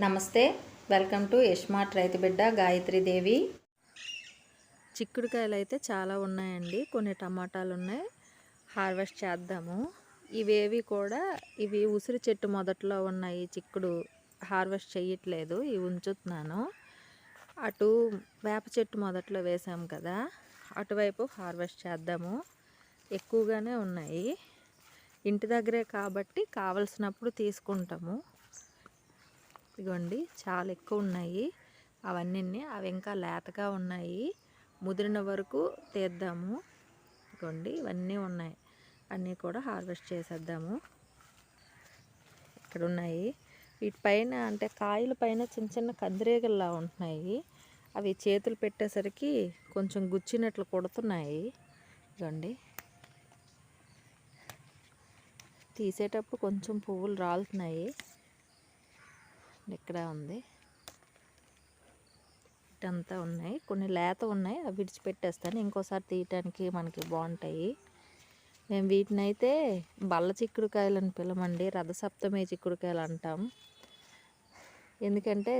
నమస్తే welcome to యష్మార్ట్ రైతు బిడ్డ గాయత్రీదేవి చిక్కుడుకాయలు అయితే చాలా ఉన్నాయండి కొన్ని టమాటాలు ఉన్నాయి హార్వెస్ట్ చేద్దాము. ఇవేవి కూడా ఇవి ఉసిరి చెట్టు మొదట్లో ఉన్నాయి చిక్కుడు హార్వెస్ట్ చేయట్లేదు ఇవి ఉంచుతున్నాను. అటు వేప చెట్టు మొదట్లో వేసాము కదా అటువైపు హార్వెస్ట్ చేద్దాము. ఎక్కువగానే ఉన్నాయి. ఇంటి దగ్గరే కాబట్టి కావలసినప్పుడు తీసుకుంటాము. ఇదిగోండి చాలా ఎక్కువ ఉన్నాయి అవన్నీ అవి ఇంకా లేతగా ఉన్నాయి. ముదిరిన వరకు తీద్దాము. ఇదిగోండి ఇవన్నీ ఉన్నాయి. అన్నీ కూడా హార్వెస్ట్ చేసేద్దాము. ఇక్కడ ఉన్నాయి వీటిపైన అంటే కాయల పైన చిన్న చిన్న కందిరేగల్లా ఉంటున్నాయి. అవి చేతులు పెట్టేసరికి కొంచెం గుచ్చినట్లు కొడుతున్నాయి. ఇదిగోండి తీసేటప్పుడు కొంచెం పువ్వులు రాలుతున్నాయి. ఇక్కడ ఉంది. ఇటంతా ఉన్నాయి. కొన్ని లేత ఉన్నాయి. అవి విడిచిపెట్టేస్తాను. ఇంకోసారి తీయటానికి మనకి బాగుంటాయి. మేము వీటిని అయితే బల్ల చిక్కుడుకాయలు అని పిలమండి రథసప్తమి చిక్కుడుకాయలు అంటాం. ఎందుకంటే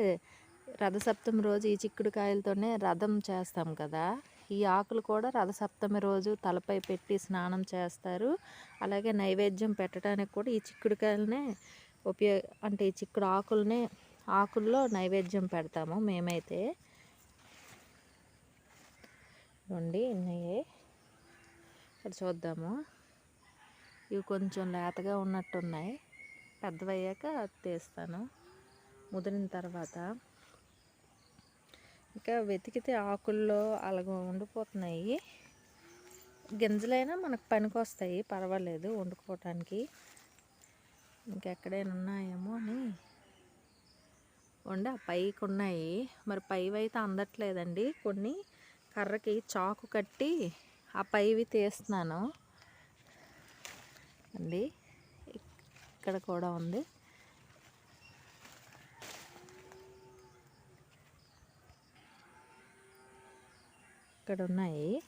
రథసప్తమి రోజు ఈ చిక్కుడుకాయలతోనే రథం చేస్తాం కదా. ఈ ఆకులు కూడా రథసప్తమి రోజు తలపై పెట్టి స్నానం చేస్తారు. అలాగే నైవేద్యం పెట్టడానికి కూడా ఈ చిక్కుడుకాయలనే ఉపయోగ అంటే ఈ చిక్కుడు ఆకుల్ని ఆకుల్లో నైవేద్యం పెడతాము మేమైతే. ఉండి ఉన్నాయి ఇక్కడ చూద్దాము. ఇవి కొంచెం లేతగా ఉన్నట్టున్నాయి. పెద్దవయ్యాక తీస్తాను. ముదిరిన తర్వాత. ఇంకా వెతికితే ఆకుల్లో అలాగ ఉండిపోతున్నాయి. గింజలైనా మనకు పనికి వస్తాయి పర్వాలేదు వండుకోవటానికి. ఇంకెక్కడైనా ఉన్నాయేమో అని. ఉండి ఆ పైకి ఉన్నాయి మరి పైవి అయితే అందట్లేదండి. కొన్ని కర్రకి చాకు కట్టి ఆ పైవి తీస్తున్నాను. అండి ఇక్కడ కూడా ఉంది. ఇక్కడ ఉన్నాయి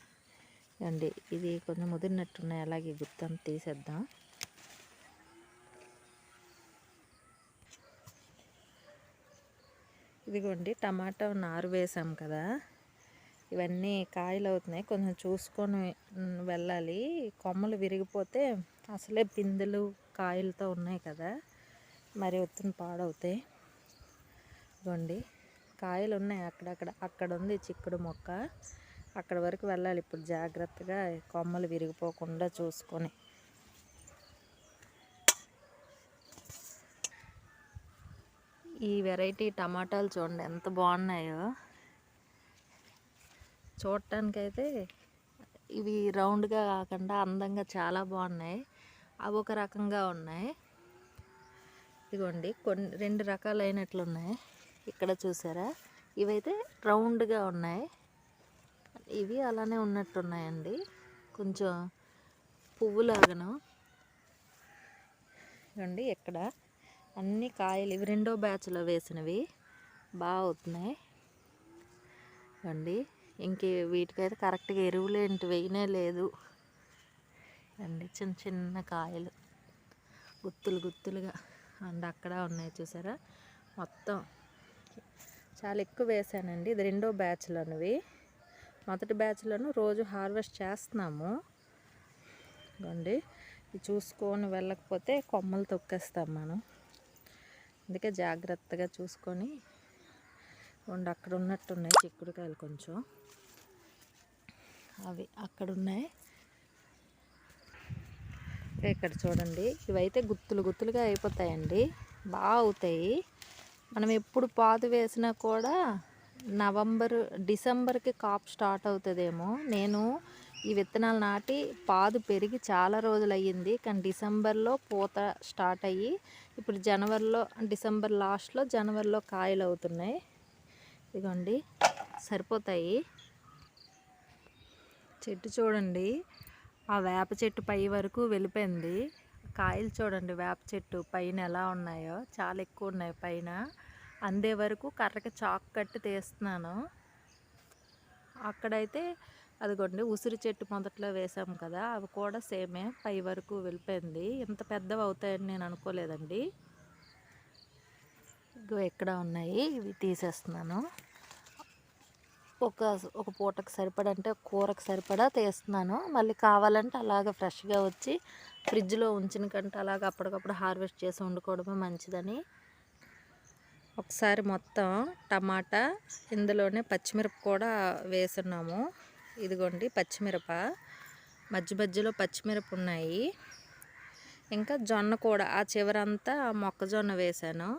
అండి ఇది కొంచెం ముదిరినట్టున్నాయి. అలాగే గుత్తం తీసేద్దాం. ఇదిగోండి టమాటా నారు వేసాం కదా. ఇవన్నీ కాయలు అవుతున్నాయి కొంచెం చూసుకొని వెళ్ళాలి. కొమ్మలు విరిగిపోతే అసలే పిందెలు కాయలతో ఉన్నాయి కదా. మరి ఒత్తుని పాడవుతాయి. ఇదిగోండి కాయలు ఉన్నాయి అక్కడక్కడ. అక్కడ ఉంది చిక్కుడు మొక్క. అక్కడ వరకు వెళ్ళాలి ఇప్పుడు జాగ్రత్తగా. కొమ్మలు విరిగిపోకుండా చూసుకొని. ఈ వెరైటీ టమాటాలు చూడండి ఎంత బాగున్నాయో. చూడటానికైతే ఇవి రౌండ్గా కాకుండా అందంగా చాలా బాగున్నాయి. అవి ఒక రకంగా ఉన్నాయి. ఇదిగోండి కొన్ని రెండు రకాలైనట్లున్నాయి. ఇక్కడ చూసారా? ఇవైతే రౌండ్గా ఉన్నాయి. ఇవి అలానే ఉన్నట్టున్నాయండి. కొంచెం పువ్వులాగను. ఇవ్వండి ఇక్కడ అన్ని కాయలు ఇవి రెండో బ్యాచ్లో వేసినవి. బాగా అవుతున్నాయి. అండి ఇంక వీటికైతే కరెక్ట్గా ఎరువులు ఏంటి వేయనే లేదు. అండి చిన్న చిన్న కాయలు. గుత్తులు గుత్తులుగా అండ్ అక్కడ ఉన్నాయి చూసారా? మొత్తం చాలా ఎక్కువ వేసానండి. ఇది రెండో బ్యాచ్లోనివి. మొదటి బ్యాచ్లోను రోజు హార్వెస్ట్ చేస్తున్నాము. అండి చూసుకొని వెళ్ళకపోతే కొమ్మలు తొక్కేస్తాం మనం. అందుకే జాగ్రత్తగా చూసుకొని ఉండి. అక్కడ ఉన్నట్టున్నాయి చిక్కుడుకాయలు కొంచెం. అవి అక్కడ ఉన్నాయి. ఇక్కడ చూడండి. ఇవైతే గుత్తులు గుత్తులుగా అయిపోతాయండి. బాగా అవుతాయి మనం ఎప్పుడు పాదు వేసినా కూడా నవంబర్ డిసెంబర్కి కాప్ స్టార్ట్ అవుతుందేమో. నేను ఈ విత్తనాలు నాటి పాదు పెరిగి చాలా రోజులు అయ్యింది కానీ డిసెంబర్లో పూత స్టార్ట్ అయ్యి ఇప్పుడు జనవరిలో డిసెంబర్ లాస్ట్లో జనవరిలో కాయలు అవుతున్నాయి. ఇదిగోండి సరిపోతాయి. చెట్టు చూడండి ఆ వేప చెట్టు పై వరకు వెళ్ళిపోయింది. కాయలు చూడండి వేప చెట్టు పైన ఎలా ఉన్నాయో. చాలా ఎక్కువ ఉన్నాయి పైన. అందే వరకు కర్రకి చాక్ కట్టి తీస్తున్నాను. అక్కడైతే అదిగోండి ఉసిరి చెట్టు మొదట్లో వేసాం కదా అవి కూడా సేమే పై వరకు వెళ్ళిపోయింది. ఇంత పెద్దవి అవుతాయని నేను అనుకోలేదండి. ఇగో ఎక్కడ ఉన్నాయి? ఇవి తీసేస్తున్నాను. ఒక ఒక పూటకు సరిపడా అంటే కూరకు సరిపడా తీస్తున్నాను. మళ్ళీ కావాలంటే అలాగ ఫ్రెష్గా వచ్చి ఫ్రిడ్జ్లో ఉంచిన కంటే అలాగ అప్పటికప్పుడు హార్వెస్ట్ చేసి వండుకోవడమే మంచిదని ఒకసారి మొత్తం టమాటా ఇందులోనే పచ్చిమిరప కూడా వేసున్నాము. ఇదిగోండి పచ్చిమిరప. మధ్య మధ్యలో పచ్చిమిరప ఉన్నాయి. ఇంకా జొన్న కూడా ఆ చివరంతా మొక్కజొన్న వేశాను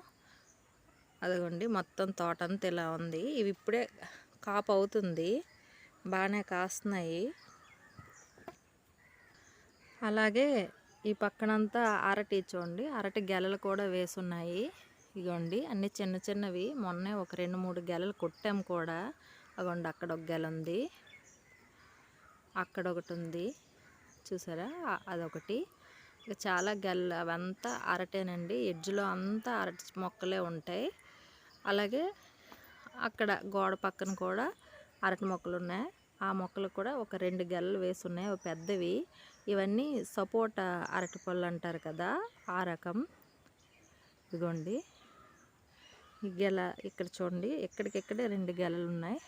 అదిగోండి మొత్తం తోటంతా ఇలా ఉంది. ఇవి ఇప్పుడే కాపు అవుతుంది. బాగానే కాస్తున్నాయి. అలాగే ఈ పక్కనంతా అరటి చూడండి అరటి గెలలు కూడా వేసున్నాయి. ఇగోండి అన్ని చిన్న చిన్నవి. మొన్నే ఒక రెండు మూడు గెలలు కొట్టాము కూడా. అగోండి అక్కడ ఒక గెల ఉంది. అక్కడ ఒకటి ఉంది. చూసారా? అదొకటి. ఇక చాలా గెల్ల. అవంతా అరటేనండి. ఎడ్జ్లో అంతా అరటి మొక్కలే ఉంటాయి. అలాగే అక్కడ గోడ పక్కన కూడా అరటి మొక్కలు ఉన్నాయి. ఆ మొక్కలు కూడా ఒక రెండు గెలలు వేసి ఉన్నాయి. పెద్దవి. ఇవన్నీ సపోటా అరటి పళ్ళు అంటారు కదా? ఆ రకం. ఇదిగోండి ఈ గెల ఇక్కడ చూడండి. ఎక్కడికెక్కడే రెండు గెలలు ఉన్నాయి.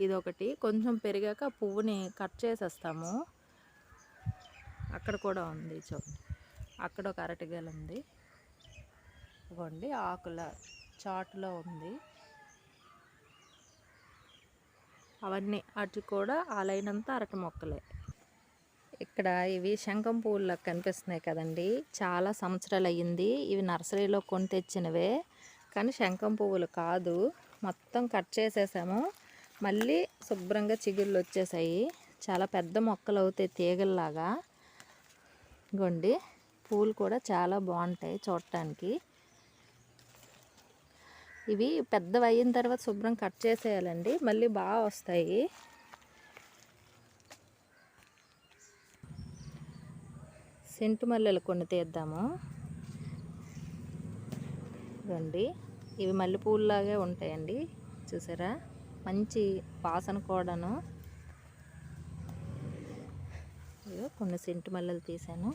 ఇది ఒకటి కొంచెం పెరిగాక పువ్వుని కట్ చేసేస్తాము. అక్కడ కూడా ఉంది చూడండి. అక్కడ ఒక అరటి గెల ఉంది. ఇవ్వండి. ఆకుల చాటులో ఉంది. అవన్నీ అటు కూడా ఆ లైన్ అంతా అరటి మొక్కలే. ఇక్కడ ఇవి శంఖం పువ్వుల్లా కనిపిస్తున్నాయి కదండి. చాలా సంవత్సరాలు అయ్యింది ఇవి నర్సరీలో కొని తెచ్చినవే. కానీ శంఖం పువ్వులు కాదు. మొత్తం కట్ చేసేసాము. మళ్ళీ శుభ్రంగా చిగుళ్ళు వచ్చేసాయి. చాలా పెద్ద మొక్కలు అవుతాయి తీగల్లాగా. ఇగోండి పూలు కూడా చాలా బాగుంటాయి చూడటానికి. ఇవి పెద్దవి అయిన తర్వాత శుభ్రం కట్ చేసేయాలండి. మళ్ళీ బాగా వస్తాయి. సెంటు మల్లెలు కొన్ని తీద్దాము. రండి ఇవి మల్లెపూల్లాగే ఉంటాయండి. చూసారా? మంచి వాసన కూడాను. ఇదిగో కొన్ని సెంటు మల్లెలు తీసాను